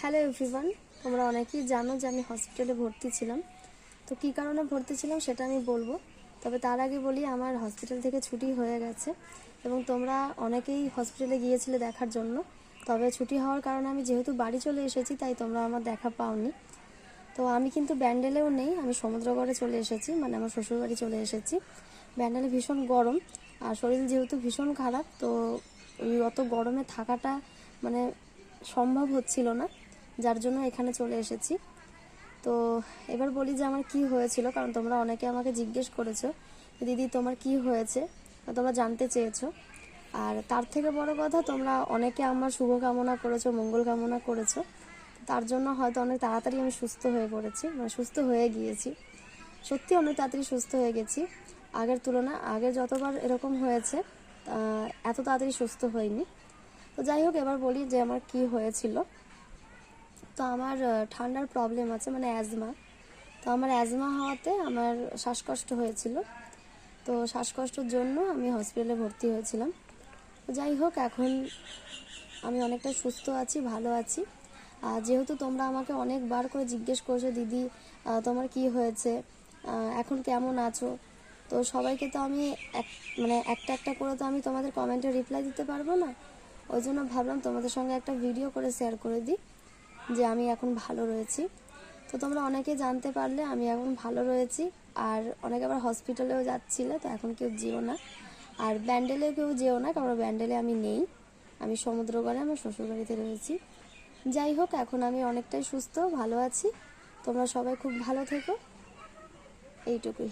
Hello everyone তোমরা অনেকেই জানো যে আমি হসপিটালে ভর্তি ছিলাম। তো কী কারণে ভর্তি ছিলাম সেটা আমি বলব। তবে তার আগে বলি, আমার হসপিটাল থেকে ছুটি হয়ে গেছে এবং তোমরা অনেকেই হসপিটালে গিয়েছিলে দেখার জন্য। তবে ছুটি হওয়ার কারণে আমি যেহেতু বাড়ি চলে এসেছি, তাই তোমরা আমার দেখা পাওনি। তো আমি কিন্তু ব্যান্ডেলেও নেই, আমি সমুদ্রগড়ে চলে এসেছি মানে আমার শ্বশুরবাড়ি চলে এসেছি। ব্যান্ডেলে ভীষণ গরম, আর শরীর যেহেতু ভীষণ খারাপ, তো ওই অত গরমে থাকাটা মানে সম্ভব হচ্ছিল না। যার জন্য এখানে চলে এসেছি। তো এবার বলি যে আমার কি হয়েছিল, কারণ তোমরা অনেকে আমাকে জিজ্ঞেস করেছ দিদি, তোমার কি হয়েছে? তোমরা জানতে চেয়েছো? আর তার থেকে বড় কথা, তোমরা অনেকে আমার শুভ কামনা করেছ, মঙ্গল কামনা করেছ। তার জন্য হয়তো অনেক তাড়াতাড়ি আমি সুস্থ হয়ে পড়েছি মানে সুস্থ হয়ে গিয়েছি। সত্যি অনেক তাড়াতাড়ি সুস্থ হয়ে গেছি। আগের তুলনায় আগে যতবার এরকম হয়েছে এত তাড়াতাড়ি সুস্থ হয়নি তো যাই হোক, এবার বলি যে আমার কি হয়েছিল। তো আমার ঠান্ডার প্রবলেম আছে মানে অ্যাজমা তো আমার অ্যাজমা হওয়াতে আমার শ্বাসকষ্ট হয়েছিল। তো শ্বাসকষ্টের জন্য আমি হসপিটালে ভর্তি হয়েছিলাম। যাই হোক, এখন আমি অনেকটা সুস্থ আছি, ভালো আছি। আর যেহেতু তোমরা আমাকে অনেকবার করে জিজ্ঞেস করছ, দিদি তোমার কি হয়েছে? এখন কেমন আছো? তো সবাইকে তো আমি এক মানে একটা একটা করে তো আমি তোমাদের কমেন্টে রিপ্লাই দিতে পারব না। ওই জন্য ভাবলাম তোমাদের সঙ্গে একটা ভিডিও করে শেয়ার করে দিই। যে আমি এখন ভালো রয়েছি। তো তোমরা অনেকে জানতে পারলে আমি এখন ভালো রয়েছি আর অনেকে আবার হসপিটালেও যাচ্ছিলে, তো এখন কেউ যেও না। আর ব্যান্ডেলেও কেউ যেও না, কারণ ব্যান্ডেলে আমি নেই। আমি সমুদ্রগড়ে, আমার শ্বশুরবাড়িতে রয়েছি। যাই হোক, এখন আমি অনেকটাই সুস্থ, ভালো আছি। তোমরা সবাই খুব ভালো থেকো। এইটুকুই।